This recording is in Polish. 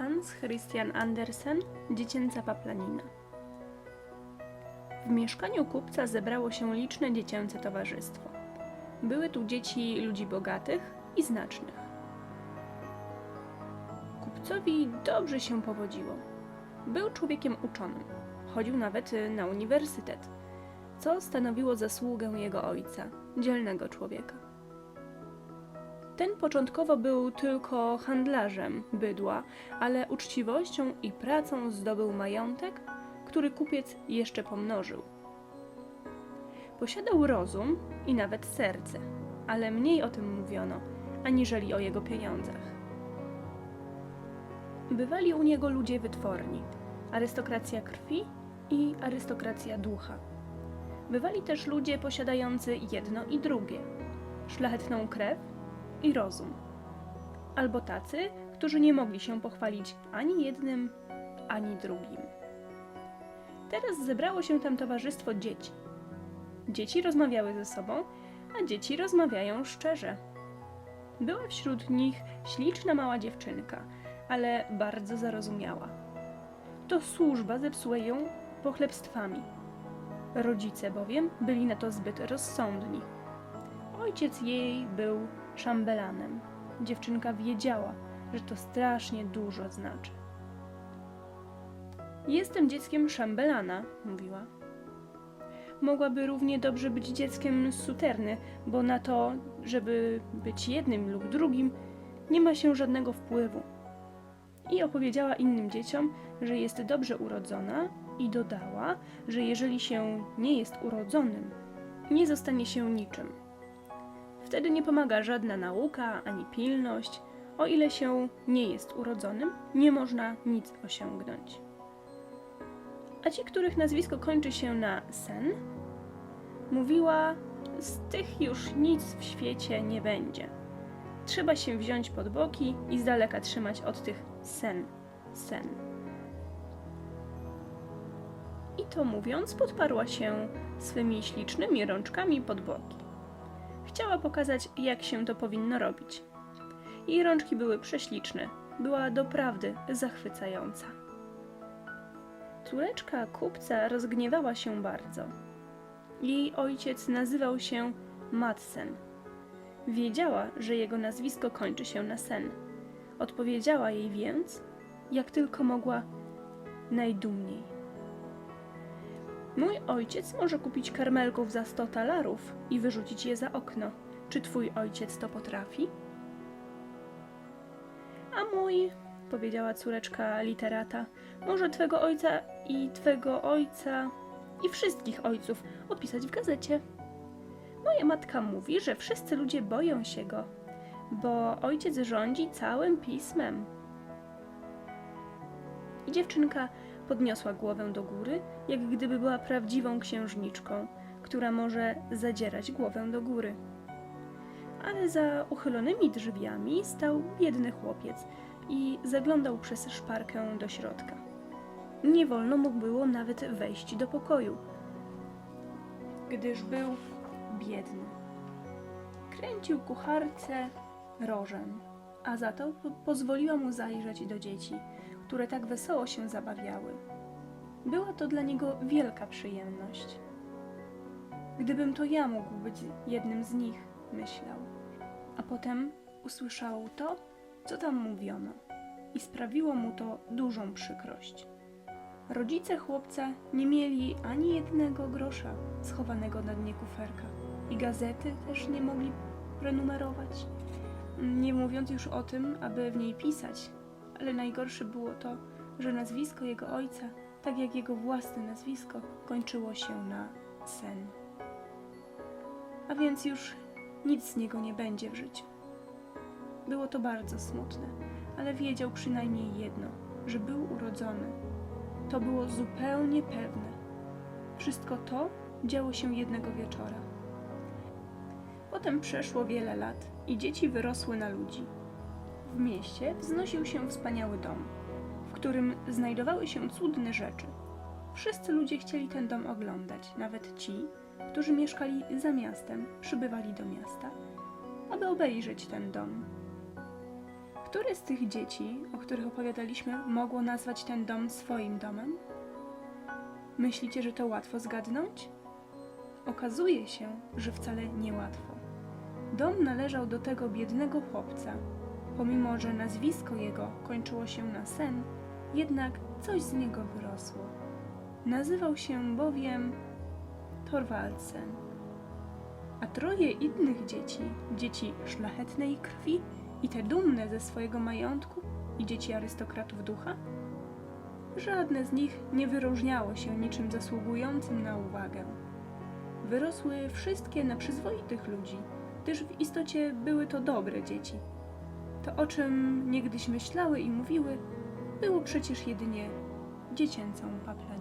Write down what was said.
Hans Christian Andersen, Dziecięca paplanina. W mieszkaniu kupca zebrało się liczne dziecięce towarzystwo. Były tu dzieci ludzi bogatych i znacznych. Kupcowi dobrze się powodziło. Był człowiekiem uczonym. Chodził nawet na uniwersytet, co stanowiło zasługę jego ojca, dzielnego człowieka. Ten początkowo był tylko handlarzem bydła, ale uczciwością i pracą zdobył majątek, który kupiec jeszcze pomnożył. Posiadał rozum i nawet serce, ale mniej o tym mówiono, aniżeli o jego pieniądzach. Bywali u niego ludzie wytworni, arystokracja krwi i arystokracja ducha. Bywali też ludzie posiadający jedno i drugie, szlachetną krew i rozum. Albo tacy, którzy nie mogli się pochwalić ani jednym, ani drugim. Teraz zebrało się tam towarzystwo dzieci. Dzieci rozmawiały ze sobą, a dzieci rozmawiają szczerze. Była wśród nich śliczna mała dziewczynka, ale bardzo zarozumiała. To służba zepsuła ją pochlebstwami. Rodzice bowiem byli na to zbyt rozsądni. Ojciec jej był szambelanem. Dziewczynka wiedziała, że to strasznie dużo znaczy. Jestem dzieckiem szambelana, mówiła. Mogłaby równie dobrze być dzieckiem suterny, bo na to, żeby być jednym lub drugim, nie ma się żadnego wpływu. I opowiedziała innym dzieciom, że jest dobrze urodzona, i dodała, że jeżeli się nie jest urodzonym, nie zostanie się niczym. Wtedy nie pomaga żadna nauka ani pilność. O ile się nie jest urodzonym, nie można nic osiągnąć. A ci, których nazwisko kończy się na sen, mówiła: Z tych już nic w świecie nie będzie. Trzeba się wziąć pod boki i z daleka trzymać od tych sen, sen. I to mówiąc, podparła się swymi ślicznymi rączkami pod boki. Chciała pokazać, jak się to powinno robić. Jej rączki były prześliczne, była doprawdy zachwycająca. Córeczka kupca rozgniewała się bardzo. Jej ojciec nazywał się Madsen. Wiedziała, że jego nazwisko kończy się na sen. Odpowiedziała jej więc, jak tylko mogła, najdumniej. Mój ojciec może kupić karmelków za 100 talarów i wyrzucić je za okno. Czy twój ojciec to potrafi? A mój, powiedziała córeczka literata, może twego ojca i twego ojca i wszystkich ojców opisać w gazecie. Moja matka mówi, że wszyscy ludzie boją się go, bo ojciec rządzi całym pismem. I dziewczynka podniosła głowę do góry, jak gdyby była prawdziwą księżniczką, która może zadzierać głowę do góry. Ale za uchylonymi drzwiami stał biedny chłopiec i zaglądał przez szparkę do środka. Nie wolno mu było nawet wejść do pokoju, gdyż był biedny. Kręcił kucharce rożem, a za to po- pozwoliła mu zajrzeć do dzieci, które tak wesoło się zabawiały. Była to dla niego wielka przyjemność. Gdybym to ja mógł być jednym z nich, myślał. A potem usłyszał to, co tam mówiono, i sprawiło mu to dużą przykrość. Rodzice chłopca nie mieli ani jednego grosza schowanego na dnie kuferka i gazety też nie mogli prenumerować. Nie mówiąc już o tym, aby w niej pisać, ale najgorsze było to, że nazwisko jego ojca, tak jak jego własne nazwisko, kończyło się na sen. A więc już nic z niego nie będzie w życiu. Było to bardzo smutne, ale wiedział przynajmniej jedno, że był urodzony. To było zupełnie pewne. Wszystko to działo się jednego wieczora. Potem przeszło wiele lat i dzieci wyrosły na ludzi. W mieście wznosił się wspaniały dom, w którym znajdowały się cudne rzeczy. Wszyscy ludzie chcieli ten dom oglądać, nawet ci, którzy mieszkali za miastem, przybywali do miasta, aby obejrzeć ten dom. Które z tych dzieci, o których opowiadaliśmy, mogło nazwać ten dom swoim domem? Myślicie, że to łatwo zgadnąć? Okazuje się, że wcale niełatwo. Dom należał do tego biednego chłopca. Pomimo, że nazwisko jego kończyło się na sen, jednak coś z niego wyrosło. Nazywał się bowiem Thorwaldsen. A troje innych dzieci, dzieci szlachetnej krwi i te dumne ze swojego majątku i dzieci arystokratów ducha, żadne z nich nie wyróżniało się niczym zasługującym na uwagę. Wyrosły wszystkie na przyzwoitych ludzi, gdyż w istocie były to dobre dzieci. To, o czym niegdyś myślały i mówiły, było przecież jedynie dziecięcą paplaniną.